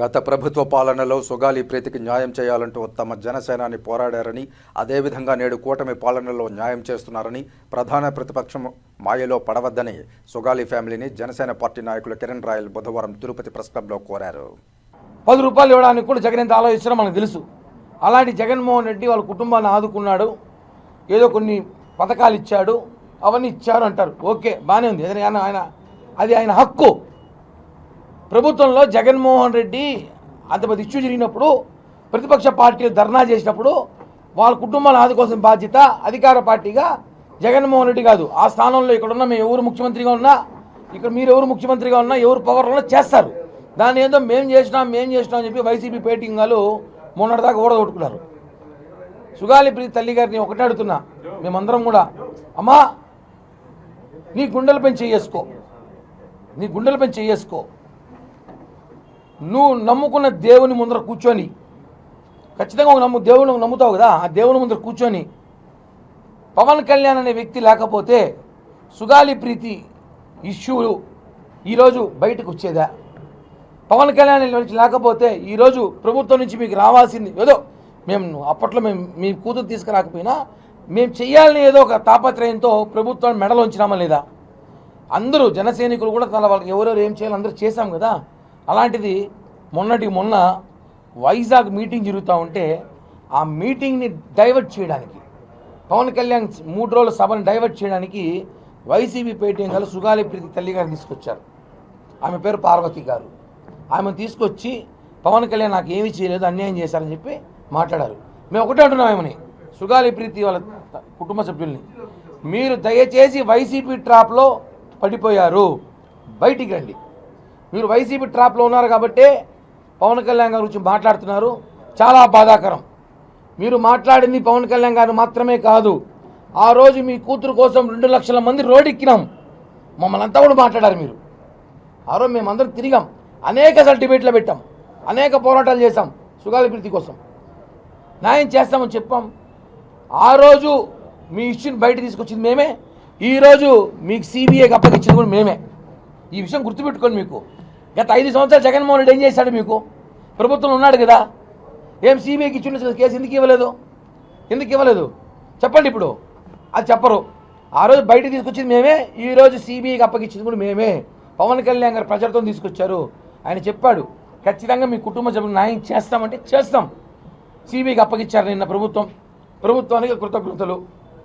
గత ప్రభుత్వ పాలనలో సుగాలి ప్రీతికి న్యాయం చేయాలంటూ తమ జనసేనాని పోరాడారని అదేవిధంగా నేడు కూటమి పాలనలో న్యాయం చేస్తున్నారని ప్రధాన ప్రతిపక్షం మాయలో పడవద్దని సుగాలి ఫ్యామిలీని జనసేన పార్టీ నాయకులు కిరణ్ రాయల్ బుధవారం తిరుపతి ప్రెస్ క్లబ్లో కోరారు. పది రూపాయలు ఇవ్వడానికి కూడా జగన్ ఎంత ఆలోచించడం మనకు తెలుసు. అలాంటి జగన్మోహన్ రెడ్డి వాళ్ళ కుటుంబాన్ని ఆదుకున్నాడు ఏదో కొన్ని పథకాలు ఇచ్చాడు అవన్నీ ఇచ్చారు అంటారు. ఓకే బాగానే ఉంది. ఏదైనా ఆయన అది ఆయన హక్కు. ప్రభుత్వంలో జగన్మోహన్ రెడ్డి అంత పెద్ద ఇష్యూ జరిగినప్పుడు ప్రతిపక్ష పార్టీలు ధర్నా చేసినప్పుడు వాళ్ళ కుటుంబాల ఆదుకోసం బాధ్యత అధికార పార్టీగా జగన్మోహన్ రెడ్డి కాదు. ఆ స్థానంలో ఇక్కడ ఉన్న మేము ఎవరు ముఖ్యమంత్రిగా ఉన్నా ఇక్కడ మీరు ఎవరు ముఖ్యమంత్రిగా ఉన్నా ఎవరు పవర్లో ఉన్నా చేస్తారు. దాన్ని ఏదో మేము చేసినాం మేము చేసినాం అని చెప్పి వైసీపీ పేటింగాలు మొన్నటిదాకా ఓడగొట్టుకున్నారు. సుగాలి ప్రీతి తల్లి గారిని ఒకటే అడుగుతున్నా. మేమందరం కూడా అమ్మా నీ గుండెల పని చేసుకో. నీ గుండెల పని చేసుకో. నువ్వు నమ్ముకున్న దేవుని ముందర కూర్చొని ఖచ్చితంగా నమ్ము దేవుని నమ్ముతావు కదా ఆ దేవుని ముందర కూర్చొని పవన్ కళ్యాణ్ అనే వ్యక్తి లేకపోతే సుగాలి ప్రీతి ఇష్యూలు ఈరోజు బయటకు వచ్చేదా? పవన్ కళ్యాణ్ నుంచి లేకపోతే ఈరోజు ప్రభుత్వం నుంచి మీకు రావాల్సింది ఏదో మేము అప్పట్లో మేము మీ కూతురు తీసుకురాకపోయినా మేము చేయాలని ఏదో ఒక తాపత్రయంతో ప్రభుత్వాన్ని మెడలో ఉంచినామా లేదా? అందరూ జనసైనికులు కూడా తన వాళ్ళకి ఎవరెవరు ఏం చేయాలి అందరూ చేశాం కదా? అలాంటిది మొన్నటి మొన్న వైజాగ్ మీటింగ్ జరుగుతూ ఉంటే ఆ మీటింగ్ని డైవర్ట్ చేయడానికి పవన్ కళ్యాణ్ మూడు రోజుల సభను డైవర్ట్ చేయడానికి వైసీపీ పేటీఎం గల సుగాలి ప్రీతి తల్లి గారు తీసుకొచ్చారు. ఆమె పేరు పార్వతి గారు. ఆమెను తీసుకొచ్చి పవన్ కళ్యాణ్ నాకు ఏమీ చేయలేదు అన్యాయం చేశారని చెప్పి మాట్లాడారు. మేము ఒకటే అంటున్నాం ఆమెని సుగాలి ప్రీతి వాళ్ళ కుటుంబ సభ్యుల్ని. మీరు దయచేసి వైసీపీ ట్రాప్లో పడిపోయారు. బయటికి రండి. మీరు వైసీపీ ట్రాప్లో ఉన్నారు కాబట్టే పవన్ కళ్యాణ్ గారి గురించి మాట్లాడుతున్నారు. చాలా బాధాకరం. మీరు మాట్లాడింది పవన్ కళ్యాణ్ గారు మాత్రమే కాదు ఆ రోజు మీ కూతురు కోసం రెండు లక్షల మంది రోడ్డెక్కినాం. మమ్మల్ని అంతా కూడా మాట్లాడారు మీరు. ఆ రోజు మేమందరం తిరిగాం. అనేక సార్లు పెట్టాం. అనేక పోరాటాలు చేశాం సుగాలి ప్రీతి కోసం. న్యాయం చేస్తామని చెప్పాం. ఆ రోజు మీ ఇష్యూని బయట తీసుకొచ్చింది మేమే. ఈరోజు మీకు సిబిఐకి అప్పగించింది కూడా మేమే. ఈ విషయం గుర్తుపెట్టుకోండి మీకు. గత ఐదు సంవత్సరాలు జగన్మోహన్ రెడ్డి ఏం చేశాడు మీకు? ప్రభుత్వంలో ఉన్నాడు కదా? ఏం సిబిఐకి ఇచ్చిన కేసు ఎందుకు ఇవ్వలేదు? ఎందుకు ఇవ్వలేదు? చెప్పండి ఇప్పుడు. అది చెప్పరు. ఆ రోజు బయట తీసుకొచ్చింది మేమే ఈరోజు సిబిఐకి అప్పగించింది కూడా మేమే. పవన్ కళ్యాణ్ గారు ప్రజలతో తీసుకొచ్చారు. ఆయన చెప్పాడు ఖచ్చితంగా మీ కుటుంబ సభ్యులు న్యాయం చేస్తామంటే చేస్తాం. సిబిఐకి అప్పగించారు నిన్న ప్రభుత్వం. ప్రభుత్వానికి కృతజ్ఞతలు.